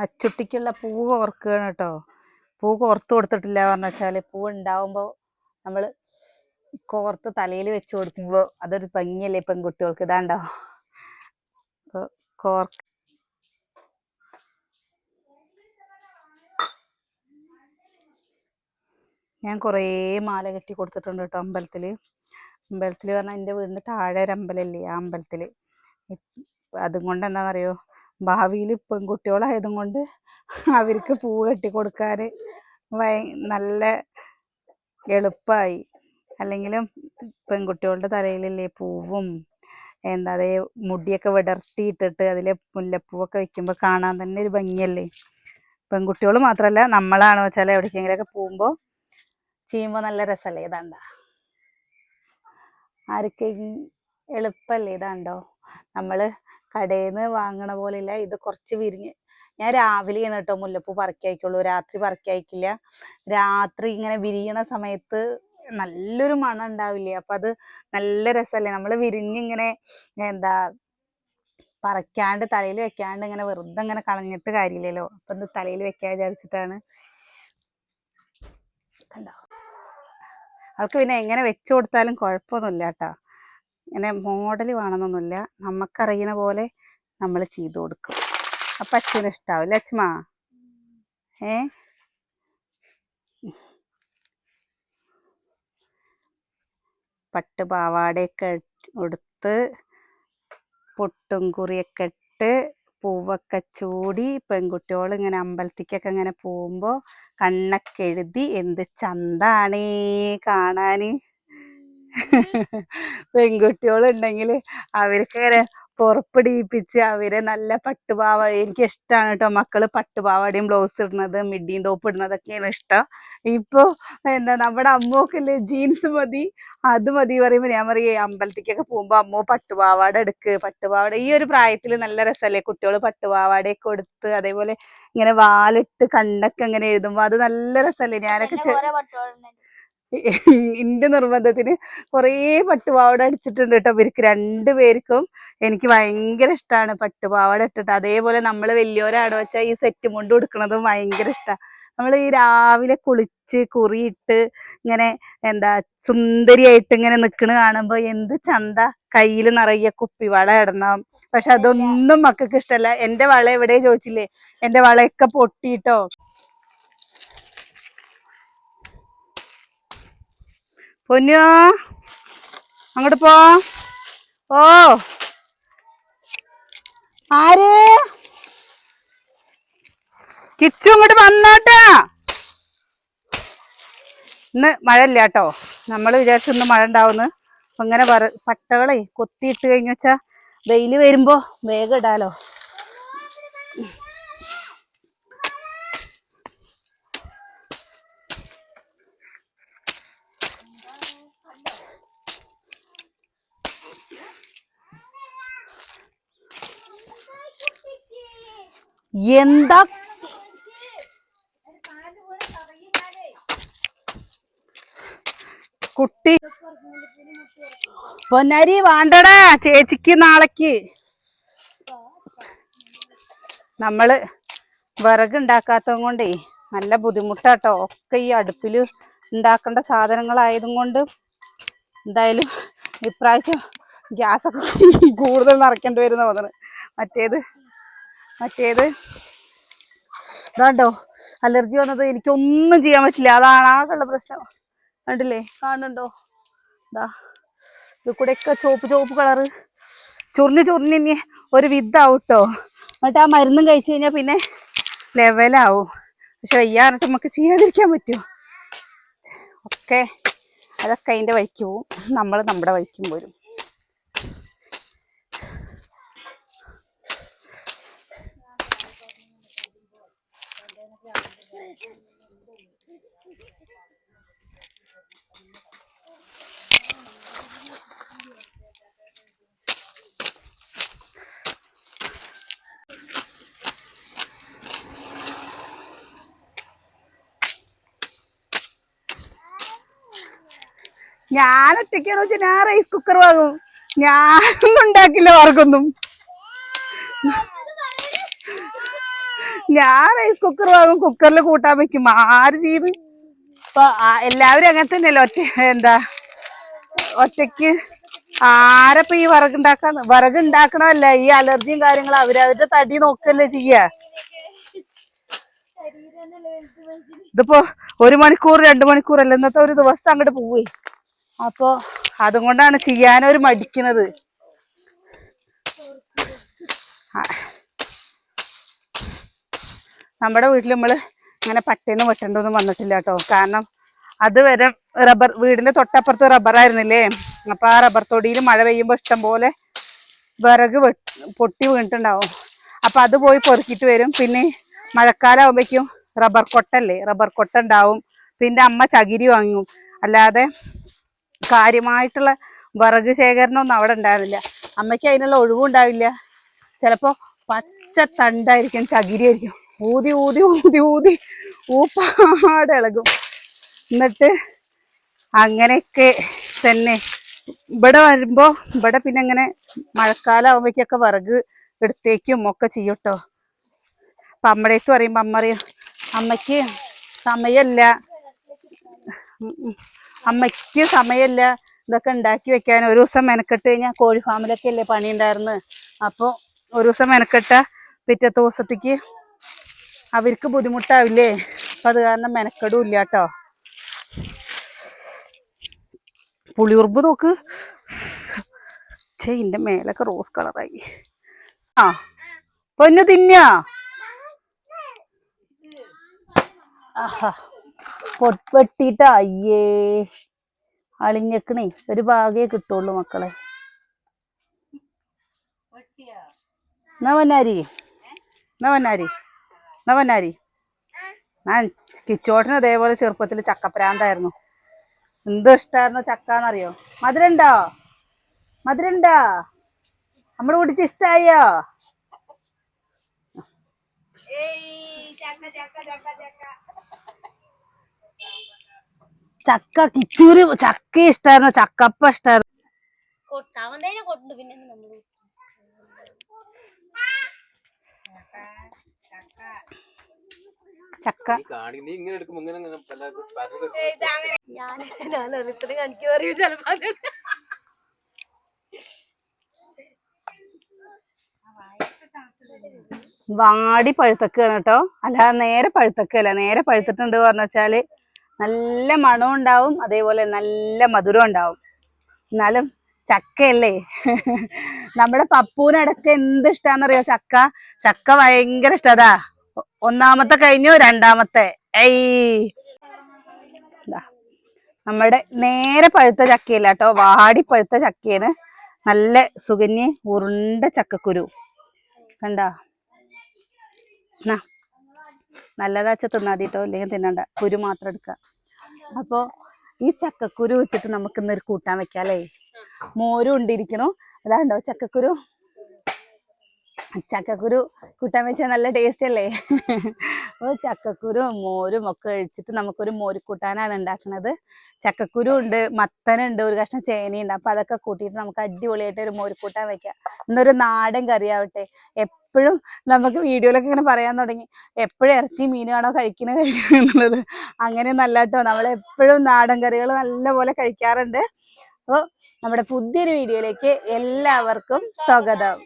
അച്ചുട്ടിക്കുള്ള പൂ ഓർക്കുകയാണ് കേട്ടോ. പൂ കോർത്ത് കൊടുത്തിട്ടില്ല പറഞ്ഞു വെച്ചാൽ പൂ ഉണ്ടാവുമ്പോൾ നമ്മൾ കോർത്ത് തലയിൽ വെച്ച് കൊടുക്കുമ്പോ അതൊരു ഭംഗിയല്ലേ പെൺകുട്ടികൾക്ക്? ഇതാണ്ടോ? അപ്പോൾ കോർ ഞാൻ കുറേ മാല കെട്ടി കൊടുത്തിട്ടുണ്ട് കേട്ടോ അമ്പലത്തിൽ. അമ്പലത്തിൽ പറഞ്ഞാൽ എന്റെ വീടിന്റെ താഴെ ഒരു ആ അമ്പലത്തിൽ. ഇപ്പ- അതും കൊണ്ട് എന്താണെന്നറിയോ ഭാവിയിൽ പെൺകുട്ടികളായതും കൊണ്ട് അവർക്ക് പൂ കെട്ടി കൊടുക്കാൻ ഭയ നല്ല എളുപ്പമായി അല്ലെങ്കിലും പെൺകുട്ടികളുടെ തലയിലല്ലേ പൂവും എന്താ അതേ മുടിയൊക്കെ വിടർത്തിയിട്ടിട്ട് അതിൽ മുല്ലപ്പൂവൊക്കെ വെക്കുമ്പോൾ കാണാൻ തന്നെ ഒരു ഭംഗിയല്ലേ? പെൺകുട്ടികൾ മാത്രമല്ല നമ്മളാണ് വെച്ചാൽ എവിടേക്കെങ്കിലുമൊക്കെ പോകുമ്പോൾ ചെയ്യുമ്പോൾ നല്ല രസമല്ലേ ഇതാണ്ട? ആർക്കെങ്കിലും എളുപ്പമല്ലേ ഇതാണ്ടോ? നമ്മൾ കടയിൽ നിന്ന് വാങ്ങണ പോലെയല്ല ഇത് കുറച്ച് വിരിഞ്ഞ്. ഞാൻ രാവിലെയാണ് കേട്ടോ മുല്ലപ്പൂ പറക്കി അയക്കുള്ളൂ രാത്രി പറക്കി അയക്കില്ല രാത്രി ഇങ്ങനെ വിരിയണ സമയത്ത് നല്ലൊരു മണം ഉണ്ടാവില്ലേ? അപ്പൊ അത് നല്ല രസമല്ലേ നമ്മൾ വിരിഞ്ഞിങ്ങനെ എന്താ പറക്കാണ്ട് തലയിൽ വെക്കാണ്ട് ഇങ്ങനെ വെറുതെ ഇങ്ങനെ കളഞ്ഞിട്ട് കാര്യമില്ലല്ലോ? അപ്പൊ ഇത് തലയിൽ വെക്കാൻ വിചാരിച്ചിട്ടാണ്. കണ്ടോ? അവൾക്ക് പിന്നെ എങ്ങനെ വെച്ചു കൊടുത്താലും കുഴപ്പമൊന്നുമില്ല കേട്ടോ. ഇങ്ങനെ മോഡൽ വേണമെന്നൊന്നുമില്ല നമുക്കറിയണ പോലെ നമ്മൾ ചെയ്തു കൊടുക്കും. അപ്പൊ അച്ഛന് ഇഷ്ടാവും അച്ഛമാ ഏ? പട്ട് പാവാടയൊക്കെ ഉടുത്ത് പൊട്ടും കുറിയൊക്കെ ഇട്ട് പൂവൊക്കെ ചൂടി പെൺകുട്ടികൾ ഇങ്ങനെ അമ്പലത്തിക്കൊക്കെ ഇങ്ങനെ പോകുമ്പോൾ കണ്ണൊക്കെ എഴുതി എന്ത് ചന്താണേ കാണാന്? പെൺകുട്ടികളുണ്ടെങ്കിൽ അവർക്ക് പുറപ്പെടിയിപ്പിച്ച് അവരെ നല്ല പട്ടുപാവ എനിക്ക് ഇഷ്ടമാണ് കേട്ടോ മക്കൾ പട്ടുപാവാടയും ബ്ലൗസ് ഇടുന്നത് മിഡിയും ടോപ്പ് ഇടുന്നതൊക്കെയാണ് ഇഷ്ടം. ഇപ്പൊ എന്താ നമ്മുടെ അമ്മോക്കല്ലേ ജീൻസ് മതി അത് മതി പറയുമ്പോ ഞാൻ പറയേ അമ്പലത്തിക്കൊക്കെ പോകുമ്പോ അമ്മോ പട്ടുപാവാട എടുക്ക് പട്ടുപാവാട. ഈ ഒരു പ്രായത്തിൽ നല്ല രസമല്ലേ കുട്ടികൾ പട്ടുപാവാടയൊക്കെ കൊടുത്ത് അതേപോലെ ഇങ്ങനെ വാലിട്ട് കണ്ണൊക്കെ ഇങ്ങനെ എഴുതുമ്പോ അത് നല്ല രസമല്ലേ ഞാനൊക്കെ എന്റെ നിർബന്ധത്തിന് കുറേ പട്ടുപാവാട അടിച്ചിട്ടുണ്ട് കേട്ടോ. ഇവർക്ക് രണ്ടുപേർക്കും എനിക്ക് ഭയങ്കര ഇഷ്ടമാണ് പട്ടുപാവാട ഇട്ടിട്ട്. അതേപോലെ നമ്മൾ വലിയവരാണ് വെച്ചാൽ ഈ സെറ്റ് മുണ്ട് കൊടുക്കണതും ഭയങ്കര ഇഷ്ടമാണ് നമ്മൾ ഈ രാവിലെ കുളിച്ച് കുറിയിട്ട് ഇങ്ങനെ എന്താ സുന്ദരിയായിട്ട് ഇങ്ങനെ നിക്കണ കാണുമ്പോൾ എന്ത് ചന്ത. കയ്യിൽ നിറയെ കുപ്പിവള ഇടണം. പക്ഷെ അതൊന്നും മക്കൾക്ക് ഇഷ്ടമല്ല എന്റെ വള എവിടെ ചോദിച്ചില്ലേ? എന്റെ വളയൊക്കെ പൊട്ടിയിട്ടോ പൊന്നോ അങ്ങോട്ട് പോ. ഓ. ആര്? കിച്ചു അങ്ങോട്ട് വന്നോട്ടാ. ഇന്ന് മഴ ഇല്ല കേട്ടോ. നമ്മൾ വിചാരിച്ചു ഇന്ന് മഴ ഉണ്ടാവുന്നു അപ്പൊ ഇങ്ങനെ പറ പട്ടകളെ കൊത്തിയിട്ട് കഴിഞ്ഞു വെച്ചാ വെയിൽ വരുമ്പോ വേഗം ഇടാലോ. എന്താ? കുട്ടി. പൊന്നരി വേണ്ടടാ ചേച്ചിക്ക് നാളേക്ക്. നമ്മൾ വിറക് ഉണ്ടാക്കാത്തത് കൊണ്ടേ നല്ല ബുദ്ധിമുട്ടാട്ടോ. ഒക്കെ ഈ അടുപ്പിൽ ഉണ്ടാക്കേണ്ട സാധനങ്ങളായതും കൊണ്ട് എന്തായാലും ഇപ്രാവശ്യം ഗ്യാസൊക്കെ കൂടുതൽ നിറയ്ക്കേണ്ടി വരുന്ന പറഞ്ഞത് മറ്റേത് മറ്റേത്? ഇതാണ്ടോ? അലർജി വന്നത് എനിക്കൊന്നും ചെയ്യാൻ പറ്റില്ല. അതാണ് ആകെയുള്ള പ്രശ്നം. കണ്ടില്ലേ? കാണുന്നുണ്ടോ? ഇതാ ഇത് കൂടെയൊക്കെ ചുവപ്പ് ചുവപ്പ് കളറ്. ചുറിഞ്ഞ് ചുറിഞ്ഞ് ഇനി ഒരു വിധാവും എന്നിട്ട് ആ മരുന്നും കഴിച്ചു കഴിഞ്ഞാൽ പിന്നെ ലെവലാവും. പക്ഷെ വയ്യാറിട്ട് നമുക്ക് ചെയ്യാതിരിക്കാൻ പറ്റുമോ ഒക്കെ അതൊക്കെ അതിന്റെ വഴിക്ക് പോവും. നമ്മൾ നമ്മുടെ വഴിക്കും പോരും. ഞാൻ ഒറ്റയ്ക്കാന്ന് വെച്ചാൽ ഞാൻ റൈസ് കുക്കർ വാങ്ങും. ഞാനൊന്നും ഉണ്ടാക്കില്ല വർക്കൊന്നും ഞാൻ റൈസ് കുക്കർ വാങ്ങും. കുക്കറിൽ കൂട്ടാൻ വെക്കും. ആര് ചെയ്ത് ഇപ്പൊ എല്ലാവരും അങ്ങനെ തന്നെയല്ലോ? ഒറ്റ എന്താ ഒറ്റയ്ക്ക് ആരപ്പ ഈ വിറക് ഉണ്ടാക്കാൻ വിറക് ഉണ്ടാക്കണമല്ല ഈ അലർജിയും കാര്യങ്ങളും അവരവരുടെ തടി നോക്കല്ലേ ചെയ്യാ. ഇതിപ്പോ ഒരു മണിക്കൂർ രണ്ടു മണിക്കൂർ അല്ല? ഇന്നത്തെ ഒരു ദിവസം അങ്ങോട്ട് പോവേ. അപ്പൊ അതും കൊണ്ടാണ് ചെയ്യാനൊരു മടിക്കുന്നത്. നമ്മുടെ വീട്ടിൽ നമ്മൾ ഇങ്ങനെ പട്ടേന്ന് വെട്ടേണ്ടൊന്നും വന്നിട്ടില്ല കേട്ടോ. കാരണം അതുവരെ റബ്ബർ വീടിന്റെ തൊട്ടപ്പുറത്ത് റബ്ബറായിരുന്നില്ലേ അപ്പൊ ആ റബ്ബർ തൊടിയിൽ മഴ പെയ്യുമ്പോ ഇഷ്ടം പോലെ വിറക് പൊട്ടി വീണിട്ടുണ്ടാവും. അപ്പൊ അത് പോയി പൊറുക്കിയിട്ട് വരും. പിന്നെ മഴക്കാലം ആകുമ്പോഴേക്കും റബ്ബർ കൊട്ടല്ലേ? റബ്ബർ കൊട്ട ഉണ്ടാവും. പിന്നെ അമ്മ ചകിരി വാങ്ങും. അല്ലാതെ കാര്യമായിട്ടുള്ള വിറക് ശേഖരണമൊന്നും അവിടെ ഉണ്ടായിരുന്നില്ല. അമ്മയ്ക്ക് അതിനുള്ള ഒഴിവും ഉണ്ടാവില്ല. ചിലപ്പോ പച്ച തണ്ടായിരിക്കും ചകിരിയായിരിക്കും. ഊതി ഊതി ഊതി ഊതി ഊപ്പാട് ഇളകും. എന്നിട്ട് അങ്ങനെയൊക്കെ തന്നെ ഇവിടെ വരുമ്പോ ഇവിടെ പിന്നെ ഇങ്ങനെ മഴക്കാലം ആകുമ്പോഴേക്കൊക്കെ വിറക് എടുത്തേക്കും ഒക്കെ ചെയ്യൂട്ടോ അപ്പൊ അമ്മടേത്ത് പറയുമ്പോ അമ്മ പറയും അമ്മയ്ക്ക് സമയമില്ല. അമ്മയ്ക്ക് സമയമില്ല. ഇതൊക്കെ ഉണ്ടാക്കി വെക്കാൻ ഒരു ദിവസം മെനക്കെട്ട് കഴിഞ്ഞാൽ കോഴി ഫാമിലൊക്കെ അല്ലേ പണി ഉണ്ടായിരുന്നു അപ്പോൾ ഒരു ദിവസം മെനക്കെട്ട പിറ്റത്തെ ദിവസത്തേക്ക് അവർക്ക് ബുദ്ധിമുട്ടാവില്ലേ? അപ്പം അത് കാരണം മെനക്കെടും ഇല്ല കേട്ടോ. പുളിയുറുമ്പ് നോക്ക്. ചേ എന്റെ മേലൊക്കെ റോസ് കളറായി. ആ പൊന്നു തിന്നാ. ആഹാ. പൊട്ട് വെട്ടിട്ട അയ്യേ. അളിഞ്ഞക്കണേ ഒരു ഭാഗേ കിട്ടുള്ളൂ മക്കളെ. നവനാരി നവനാരി വന്നാരി ഞാൻ കിച്ചോട്ടിന് അതേപോലെ ചെറുപ്പത്തിൽ ചക്കപ്രാന്തായിരുന്നു. എന്തോ ഇഷ്ടമായിരുന്നു ഇഷ്ടായിരുന്നു ചക്കാന്നറിയോ? മധുരണ്ടോ? മധുരണ്ടോ? നമ്മൾ കുടിച്ച് ഇഷ്ടായോ? ചക്ക ചക്ക ചക്ക ചക്ക. കിച്ചൂര് ചക്ക ഇഷ്ടായിരുന്നു? ചക്കപ്പ ഇഷ്ടായിരുന്നു? ചക്ക. വാടി പഴുത്തക്കാണ് കേട്ടോ. അല്ല നേരെ പഴുത്തക്കല്ല? നേരെ പഴുത്തിട്ടുണ്ട് പറഞ്ഞ വെച്ചാൽ നല്ല മണവും ഉണ്ടാവും അതേപോലെ നല്ല മധുരം ഉണ്ടാവും. എന്നാലും ചക്കയല്ലേ? നമ്മുടെ പപ്പൂനടക്ക എന്ത് ഇഷ്ടാന്നറിയോ ചക്ക? ചക്ക ഭയങ്കര ഇഷ്ടതാ ഒന്നാമത്തെ കഴിഞ്ഞു രണ്ടാമത്തെ. ഐ. നമ്മുടെ നേരെ പഴുത്ത ചക്കയില്ല കേട്ടോ വാടി പഴുത്ത ചക്കയാണ്. നല്ല സുഗന്യ ഉരുണ്ട ചക്കക്കുരു. കണ്ട? നല്ലതാച്ച തിന്നാ കേട്ടോ ഇല്ലെങ്കിൽ തിന്നണ്ട. കുരു മാത്രം എടുക്കുക അപ്പോൾ ഈ ചക്കക്കുരു വെച്ചിട്ട് നമുക്ക് ഇന്നൊരു കൂട്ടാൻ വെക്കാം അല്ലേ? മോരും ഉണ്ടിരിക്കണു. അതാണ്ടോ ചക്കക്കുരു? ചക്കക്കുരു കൂട്ടാൻ വെച്ചാൽ നല്ല ടേസ്റ്റ് അല്ലേ? അപ്പോൾ ചക്കക്കുരു മോരും ഒക്കെ ഒഴിച്ചിട്ട് നമുക്കൊരു മോരുക്കൂട്ടാനാണ് ഉണ്ടാക്കുന്നത് ചക്കക്കുരു ഉണ്ട് മത്തനുണ്ട് ഒരു കഷ്ണം ചേനയുണ്ട് അപ്പൊ അതൊക്കെ കൂട്ടിയിട്ട് നമുക്ക് അടിപൊളിയായിട്ട് ഒരു മോരിക്കൂട്ടാൻ വെക്കാം. ഇന്നൊരു നാടൻ കറിയാവട്ടെ എപ്പോഴും നമുക്ക് വീഡിയോയിലൊക്കെ ഇങ്ങനെ പറയാൻ തുടങ്ങി എപ്പോഴും ഇറച്ചി മീനാണോ കഴിക്കുന്നത് കഴിക്കുന്നത് അങ്ങനെ നല്ല കേട്ടോ നമ്മൾ എപ്പോഴും നാടൻ കറികൾ നല്ലപോലെ കഴിക്കാറുണ്ട്. അപ്പോൾ നമ്മുടെ പുതിയൊരു വീഡിയോയിലേക്ക് എല്ലാവർക്കും സ്വാഗതം.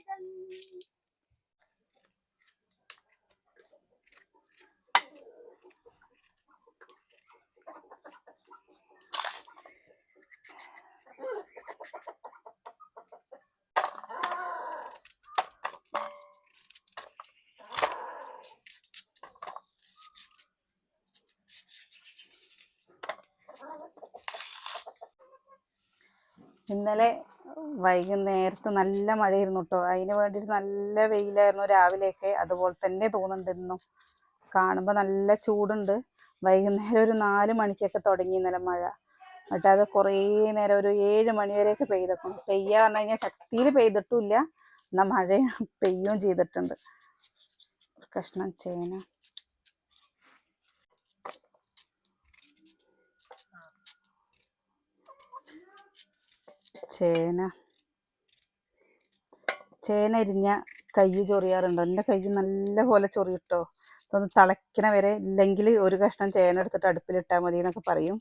ഇന്നലെ വൈകുന്നേരത്ത് നല്ല മഴയായിരുന്നു കേട്ടോ. അതിന് വേണ്ടിയിട്ട് നല്ല വെയിലായിരുന്നു രാവിലെയൊക്കെ. അതുപോലെ തന്നെ തോന്നുന്നുണ്ട് ഇന്നും. കാണുമ്പോൾ നല്ല ചൂടുണ്ട്. വൈകുന്നേരം ഒരു നാല് മണിക്കൊക്കെ തുടങ്ങി ഇന്നലെ മഴ. എന്നിട്ട് അത് കുറേ നേരം ഒരു ഏഴ് മണിവരെയൊക്കെ പെയ്തേക്കണം പെയ്തേക്കും പെയ്യാ പറഞ്ഞു കഴിഞ്ഞാൽ ശക്തിയിൽ പെയ്തിട്ടുമില്ല. എന്നാൽ മഴ പെയ്യുകയും ചെയ്തിട്ടുണ്ട്. കഷ്ണം ചേന. ചേന. ചേന ഇരിഞ്ഞ കൈ ചൊറിയാറുണ്ടോ. എന്റെ കൈ നല്ല പോലെ ചൊറിയിട്ടോ? അതൊന്ന് തിളയ്ക്കണ വരെ ഇല്ലെങ്കിൽ ഒരു കഷ്ണം ചേന എടുത്തിട്ട് അടുപ്പിലിട്ടാൽ മതി എന്നൊക്കെ പറയും.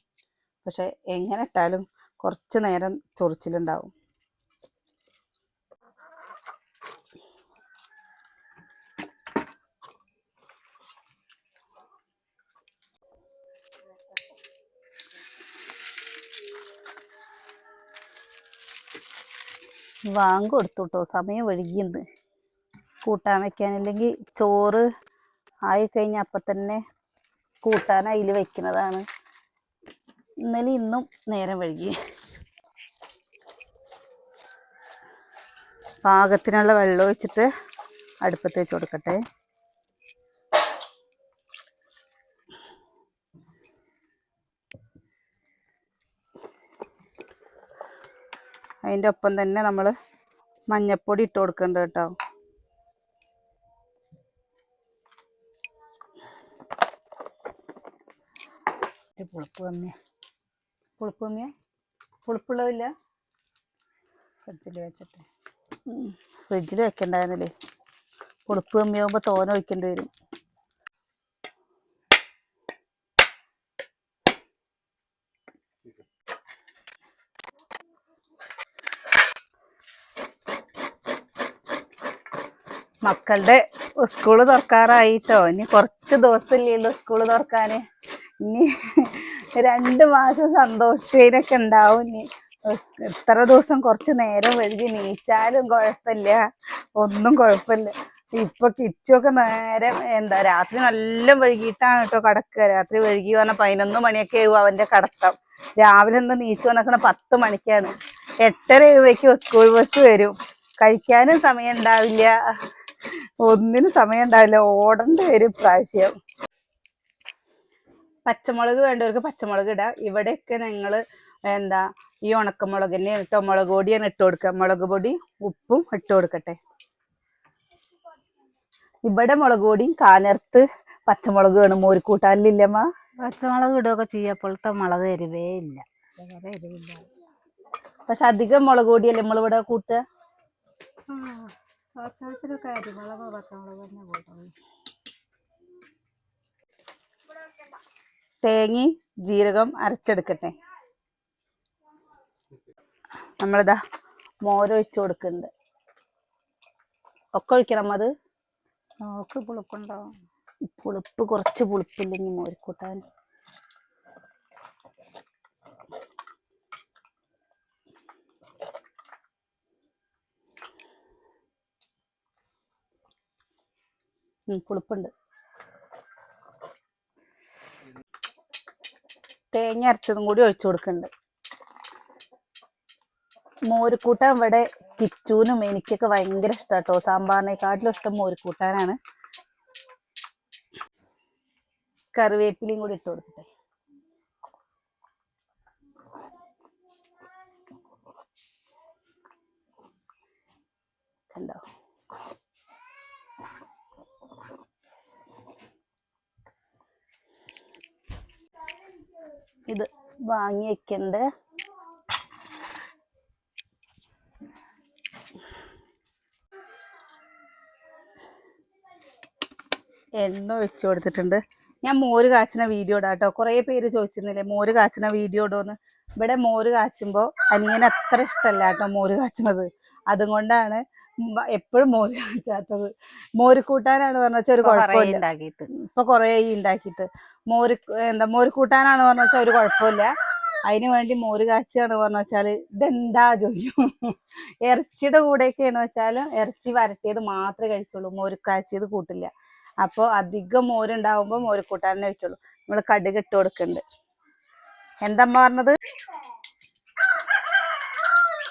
പക്ഷെ എങ്ങനെ ഇട്ടാലും കുറച്ച് നേരം ചൊറിച്ചിലുണ്ടാവും. വാങ്ങ കൊടുത്തു കേട്ടോ സമയം ഒഴുകിയുണ്ട് കൂട്ടാൻ വെക്കാനില്ലെങ്കിൽ ചോറ് ആയി കഴിഞ്ഞാൽ അപ്പം തന്നെ കൂട്ടാൻ അതിൽ വെക്കുന്നതാണ്. ഇന്നലെ ഇന്നും നേരം വൈകി. പാകത്തിനുള്ള വെള്ളം ഒഴിച്ചിട്ട് അടുപ്പത്ത് വെച്ച് കൊടുക്കട്ടെ. അതിന്റെ ഒപ്പം തന്നെ നമ്മൾ മഞ്ഞപ്പൊടി ഇട്ട് കൊടുക്കേണ്ട കേട്ടോ. പുളിപ്പ് കമ്മിയ പുളിപ്പ് കമ്മിയ പുളിപ്പുള്ളതില്ല? ഫ്രിഡ്ജിൽ വെച്ചിട്ട്. ഫ്രിഡ്ജിൽ വെക്കണ്ടായിരുന്നില്ലേ? പുളിപ്പ് കമ്മിയാകുമ്പോൾ തോന ഒഴിക്കേണ്ടി വരും. മക്കളുടെ സ്കൂൾ തുറക്കാറായിട്ടോ? ഇനി കുറച്ച് ദിവസമില്ലല്ലോ സ്കൂൾ തുറക്കാന്. ഇനി രണ്ട് മാസം സന്തോഷിച്ചതിനൊക്കെ ഉണ്ടാവും. ഇനി എത്ര ദിവസം കുറച്ച് നേരം വഴുകി നീച്ചാലും കുഴപ്പമില്ല. ഒന്നും കുഴപ്പമില്ല. ഇപ്പൊ കിച്ചൊക്കെ നേരെ എന്താ രാത്രി നല്ല വൈകിട്ടാണ് കേട്ടോ കടക്കുക. രാത്രി വൈകി പറഞ്ഞാൽ പതിനൊന്ന് മണിയൊക്കെ ആവും അവന്റെ കടത്തം. രാവിലെ ഒന്ന് നീച്ചു വന്നേക്കണ പത്ത് മണിക്കാണ്. എട്ടര രൂപയ്ക്ക് സ്കൂൾ ബസ് വരും. കഴിക്കാനും സമയം ഉണ്ടാവില്ല. ഒന്നിനും സമയം ഉണ്ടാവില്ല. ഓടേണ്ടി വരും ഇപ്രാവശ്യം. പച്ചമുളക് വേണ്ടവർക്ക് പച്ചമുളക് ഇടാം. ഇവിടെയൊക്കെ ഞങ്ങൾ എന്താ ഈ ഉണക്കമുളക് തന്നെ ഇട്ടോ മുളക് പൊടിയാണ് ഇട്ട് കൊടുക്കുക. മുളക് പൊടി ഉപ്പും ഇട്ട് കൊടുക്കട്ടെ. ഇവിടെ മുളക് പൊടിയും കാനർത്ത് പച്ചമുളക് വേണം. മോരിക്കൂട്ടാനില്ലമ്മ പച്ചമുളക് ഇടുകയൊക്കെ ചെയ്യപ്പോഴത്തെ മുളക് എരിവേ ഇല്ല. പക്ഷെ അധികം മുളക് പൊടിയല്ലേ നമ്മളിവിടെ കൂട്ടുക? ഭക്ഷണത്തിലൊക്കെ അരിമുളക് പച്ചമുളക് തന്നെ കൂട്ടുള്ളൂ തേങ്ങയും ജീരകം അരച്ചെടുക്കട്ടെ. നമ്മളിതാ മോരൊഴിച്ചു കൊടുക്കുന്നുണ്ട്. ഒക്കെ ഒഴിക്കണം അത്? നോക്ക് പുളിപ്പുണ്ടോ? പുളിപ്പ് കുറച്ച് പുളിപ്പില്ലെങ്കിൽ മോരിക്കൂട്ടാൻ. പുളിപ്പുണ്ട്. തേങ്ങ അരച്ചതും കൂടി ഒഴിച്ചു കൊടുക്കുന്നുണ്ട് മോരുക്കൂട്ടൻ ഇവിടെ കിച്ചൂനും എനിക്കൊക്കെ ഭയങ്കര ഇഷ്ടം കേട്ടോ സാമ്പാറിനെക്കാട്ടിലും ഇഷ്ടം മോരുക്കൂട്ടാനാണ് കറിവേപ്പിലയും കൂടി ഇട്ട് കൊടുക്കട്ടെ. കണ്ടോ ഇത് വാങ്ങി വെക്കണ്ട്. എണ്ണ ഒഴിച്ചു കൊടുത്തിട്ടുണ്ട്. ഞാൻ മോര് കാച്ചിന വീഡിയോ ഇടാം കേട്ടോ കുറേ പേര് ചോദിച്ചിരുന്നില്ലേ മോര് കാച്ചിന വീഡിയോ ഇടുമെന്ന് ഇവിടെ മോര് കാച്ചുമ്പോൾ അനിയന് അത്ര ഇഷ്ടമല്ല കേട്ടോ മോര് കാച്ചുന്നത്. അതുകൊണ്ടാണ് എപ്പോഴും മോര് കാച്ചാത്തത്. മോര് കൂട്ടാനാണ് പറഞ്ഞ വെച്ചാൽ ഒരു കുഴപ്പമില്ല. ഇപ്പൊ കുറേ ഉണ്ടാക്കിയിട്ട്. മോര് എന്താ മോര് കൂട്ടാനാണ് പറഞ്ഞു വെച്ചാൽ ഒരു കുഴപ്പമില്ല. അതിന് വേണ്ടി മോര് കാച്ചുകയാണ് പറഞ്ഞു വെച്ചാൽ ഇതെന്താ ചോദിക്കും ഇറച്ചിയുടെ കൂടെയൊക്കെയാണ് വെച്ചാൽ ഇറച്ചി വരട്ടിയത് മാത്രമേ കഴിക്കുള്ളൂ. മോര് കാച്ചിയത് കൂട്ടില്ല. അപ്പോൾ അധികം മോരുണ്ടാവുമ്പോൾ മോര് കൂട്ടാനേ വെക്കുള്ളൂ നമ്മൾ കടുക് ഇട്ട് കൊടുക്കുന്നുണ്ട് എന്തമ്മ പറഞ്ഞത്?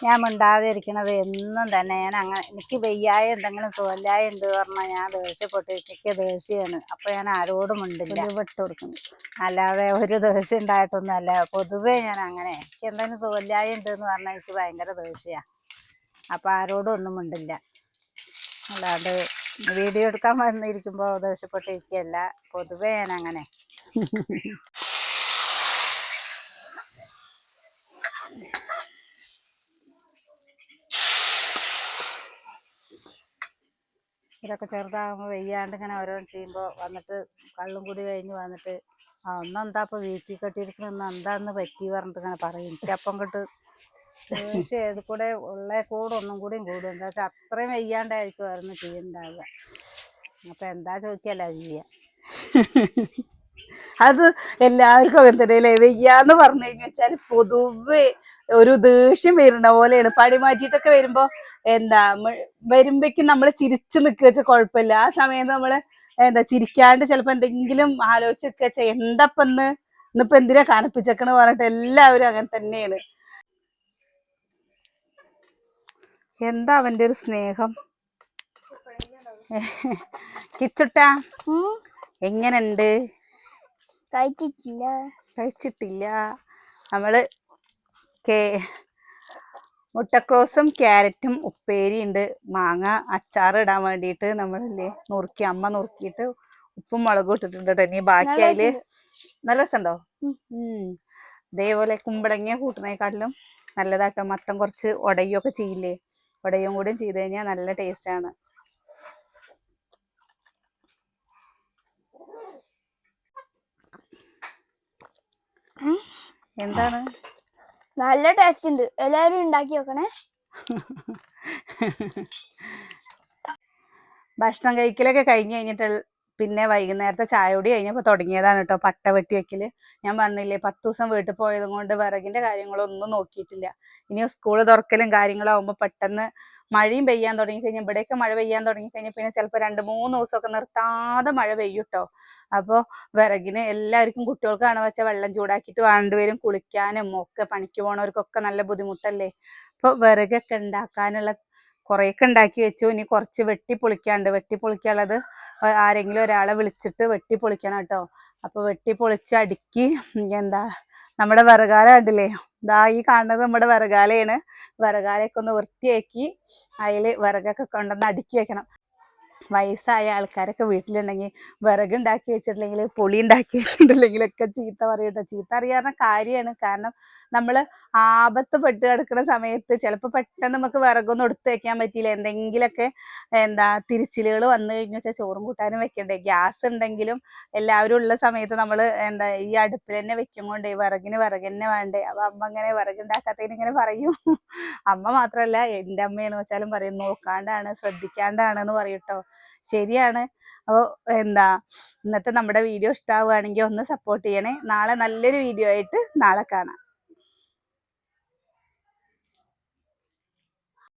ഞാൻ മിണ്ടാതിരിക്കണത് എന്നും തന്നെ. ഞാൻ അങ്ങനെ എനിക്ക് വയ്യായ എന്തെങ്കിലും സുഖല്ലായ എന്ത് പറഞ്ഞാൽ ഞാൻ ദേഷ്യപ്പെട്ട്. എനിക്ക് ദേഷ്യമാണ് അപ്പൊ ഞാൻ ആരോടും മിണ്ടില്ല. വിട്ടുകൊടുക്കുന്നു കൊടുക്കുന്നു അല്ലാതെ ഒരു ദേഷ്യം ഉണ്ടായിട്ടൊന്നും അല്ല പൊതുവേ ഞാൻ അങ്ങനെ. എനിക്ക് എന്തെങ്കിലും സുഖല്ലായ ഉണ്ട് എന്ന് പറഞ്ഞാൽ എനിക്ക് ഭയങ്കര ദേഷ്യമാണ് അപ്പൊ ആരോടും ഒന്നും മിണ്ടില്ല. അല്ലാണ്ട് വീഡിയോ എടുക്കാൻ വന്നിരിക്കുമ്പോൾ ദേഷ്യപ്പെട്ടിരിക്കുകയല്ല പൊതുവേ ഞാൻ അങ്ങനെ. ഇവരൊക്കെ ചെറുതാകുമ്പോൾ വെയ്യാണ്ട് ഇങ്ങനെ ഓരോന്ന് ചെയ്യുമ്പോൾ വന്നിട്ട് കള്ളും കൂടി കഴിഞ്ഞ് വന്നിട്ട് ആ ഒന്നെന്താ ഇപ്പൊ വീട്ടിൽ കെട്ടിയിരിക്കണെന്ന് എന്താന്ന് പറ്റി? പറഞ്ഞിട്ട് ഇങ്ങനെ പറയും. എനിക്കപ്പം കിട്ട് ദേഷ്യം ഏത് കൂടെ ഉള്ള കൂടെ ഒന്നും കൂടിയും കൂടും. എന്താ വെച്ചാൽ അത്രയും വെയ്യാണ്ടായിരിക്കും ഓരോന്ന് ചെയ്യുന്നുണ്ടാവുക അപ്പൊ എന്താ ചോദിക്കല്ല ചെയ്യാ? അത് എല്ലാവർക്കും അങ്ങനെ തന്നെയല്ലേ? വെയ്യാന്ന് പറഞ്ഞു കഴിഞ്ഞാൽ പൊതുവെ ഒരു ദേഷ്യം വരുന്ന പോലെയാണ്. പണി മാറ്റിയിട്ടൊക്കെ വരുമ്പോ എന്താ വരുമ്പോഴേക്കും നമ്മൾ ചിരിച്ചു നിൽക്കുക വെച്ചാൽ കുഴപ്പമില്ല ആ സമയത്ത് നമ്മൾ എന്താ ചിരിക്കാണ്ട് ചിലപ്പോൾ എന്തെങ്കിലും ആലോചിച്ചൊക്കെ വെച്ചാൽ എന്തപ്പന്ന് ഇന്ന്? ഇന്നിപ്പോ എന്തിനാ കാണിപ്പിച്ചേക്കണെന്ന് പറഞ്ഞിട്ട് എല്ലാവരും അങ്ങനെ തന്നെയാണ്. എന്താ അവന്റെ ഒരു സ്നേഹം? കിച്ചുട്ടാ എങ്ങനുണ്ട്? കഴിച്ചിട്ടില്ല. കഴിച്ചിട്ടില്ല. നമ്മൾ കേ മുട്ടക്രോസും ക്യാരറ്റും ഉപ്പേരി ഉണ്ട്. മാങ്ങ അച്ചാർ ഇടാൻ വേണ്ടിയിട്ട് നമ്മളല്ലേ നുറുക്കി അമ്മ നുറുക്കിയിട്ട് ഉപ്പും മുളകും ഇട്ടിട്ടുണ്ട് ട്ടോ. ഇനി ബാക്കി അതിൽ. നല്ല രസമുണ്ടോ? ഇതേപോലെ കുമ്പളങ്ങിയ കൂട്ടുന്നതിനെക്കാട്ടിലും നല്ലതാട്ടോ. മത്തം കുറച്ച് ഉടയൊക്കെ ചെയ്യില്ലേ? ഉടയും കൂടി ചെയ്ത് കഴിഞ്ഞാൽ നല്ല ടേസ്റ്റ് ആണ്. എന്താണ്? നല്ല ടേസ്റ്റ് ഉണ്ട് എല്ലാവരും ഉണ്ടാക്കി വെക്കണേ ഭക്ഷണം കഴിക്കലൊക്കെ കഴിഞ്ഞ് കഴിഞ്ഞിട്ട് പിന്നെ വൈകുന്നേരത്തെ ചായ കൂടി കഴിഞ്ഞപ്പോൾ തുടങ്ങിയതാണ് കേട്ടോ പട്ട വെട്ടി വെക്കൽ. ഞാൻ പറഞ്ഞില്ലേ പത്ത് ദിവസം വീട്ടിൽ പോയത് കൊണ്ട് വിറകിന്റെ കാര്യങ്ങളൊന്നും നോക്കിയിട്ടില്ല. ഇനി സ്കൂൾ തുറക്കലും കാര്യങ്ങളും ആകുമ്പോൾ പെട്ടെന്ന് മഴയും പെയ്യാൻ തുടങ്ങി കഴിഞ്ഞാൽ ഇവിടെയൊക്കെ മഴ പെയ്യാൻ തുടങ്ങി കഴിഞ്ഞാൽ പിന്നെ ചിലപ്പോൾ രണ്ട് മൂന്ന് ദിവസമൊക്കെ നിർത്താതെ മഴ പെയ്യും കേട്ടോ അപ്പോൾ വിറകിന് എല്ലാവർക്കും കുട്ടികൾക്കാണ് വെച്ചാൽ വെള്ളം ചൂടാക്കിയിട്ട് വേണ്ടി വരും കുളിക്കാനും ഒക്കെ പണിക്ക് പോണവർക്കൊക്കെ നല്ല ബുദ്ധിമുട്ടല്ലേ? അപ്പോൾ വിറകൊക്കെ ഉണ്ടാക്കാനുള്ള കുറേയൊക്കെ ഉണ്ടാക്കി വെച്ചു. ഇനി കുറച്ച് വെട്ടി പൊളിക്കാണ്ട് വെട്ടി പൊളിക്കാനുള്ളത് ആരെങ്കിലും ഒരാളെ വിളിച്ചിട്ട് വെട്ടി പൊളിക്കണം കേട്ടോ. അപ്പൊ വെട്ടി പൊളിച്ച് അടുക്കി എന്താ നമ്മുടെ വിറകാല കണ്ടില്ലേ? ദാ ഈ കാണുന്നത് നമ്മുടെ വിറകാലയാണ്. വിറകാലയൊക്കെ ഒന്ന് വൃത്തിയാക്കി അതിൽ വിറകൊക്കെ കൊണ്ടുവന്ന് അടുക്കി വെക്കണം. വയസ്സായ ആൾക്കാരൊക്കെ വീട്ടിലുണ്ടെങ്കിൽ വിറക് ഉണ്ടാക്കി വെച്ചിട്ടില്ലെങ്കിൽ പൊളി ഉണ്ടാക്കി വെച്ചിട്ടുണ്ടെങ്കിലൊക്കെ ചീത്ത പറയും കേട്ടോ ചീത്ത അറിയാവുന്ന കാര്യമാണ്. കാരണം നമ്മൾ ആപത്ത് പെട്ട് കിടക്കുന്ന സമയത്ത് ചിലപ്പോൾ പെട്ടെന്ന് നമുക്ക് വിറകൊന്നും എടുത്ത് വെക്കാൻ പറ്റിയില്ല. എന്തെങ്കിലുമൊക്കെ എന്താ തിരിച്ചിലുകൾ വന്നു വെച്ചാൽ ചോറും കൂട്ടാനും വെക്കണ്ടേ? ഗ്യാസ് ഉണ്ടെങ്കിലും എല്ലാവരും ഉള്ള സമയത്ത് നമ്മൾ എന്താ ഈ അടുപ്പിൽ തന്നെ വെക്കും കൊണ്ടേ വിറകിന് വിറക് തന്നെ വേണ്ടേ? അപ്പൊ അമ്മ ഇങ്ങനെ വിറകുണ്ടാക്കാത്തതിന് ഇങ്ങനെ പറയും. അമ്മ മാത്രല്ല എന്റെ അമ്മയാണ് വെച്ചാലും പറയും നോക്കാണ്ടാണ് ശ്രദ്ധിക്കാണ്ടാണ് എന്ന് ട്ടോ. ശരിയാണ്. അപ്പോൾ എന്താ ഇന്നത്തെ നമ്മുടെ വീഡിയോ ഇഷ്ടമാവുകയാണെങ്കിൽ ഒന്ന് സപ്പോർട്ട് ചെയ്യണേ. നാളെ നല്ലൊരു വീഡിയോ ആയിട്ട് നാളെ കാണാം.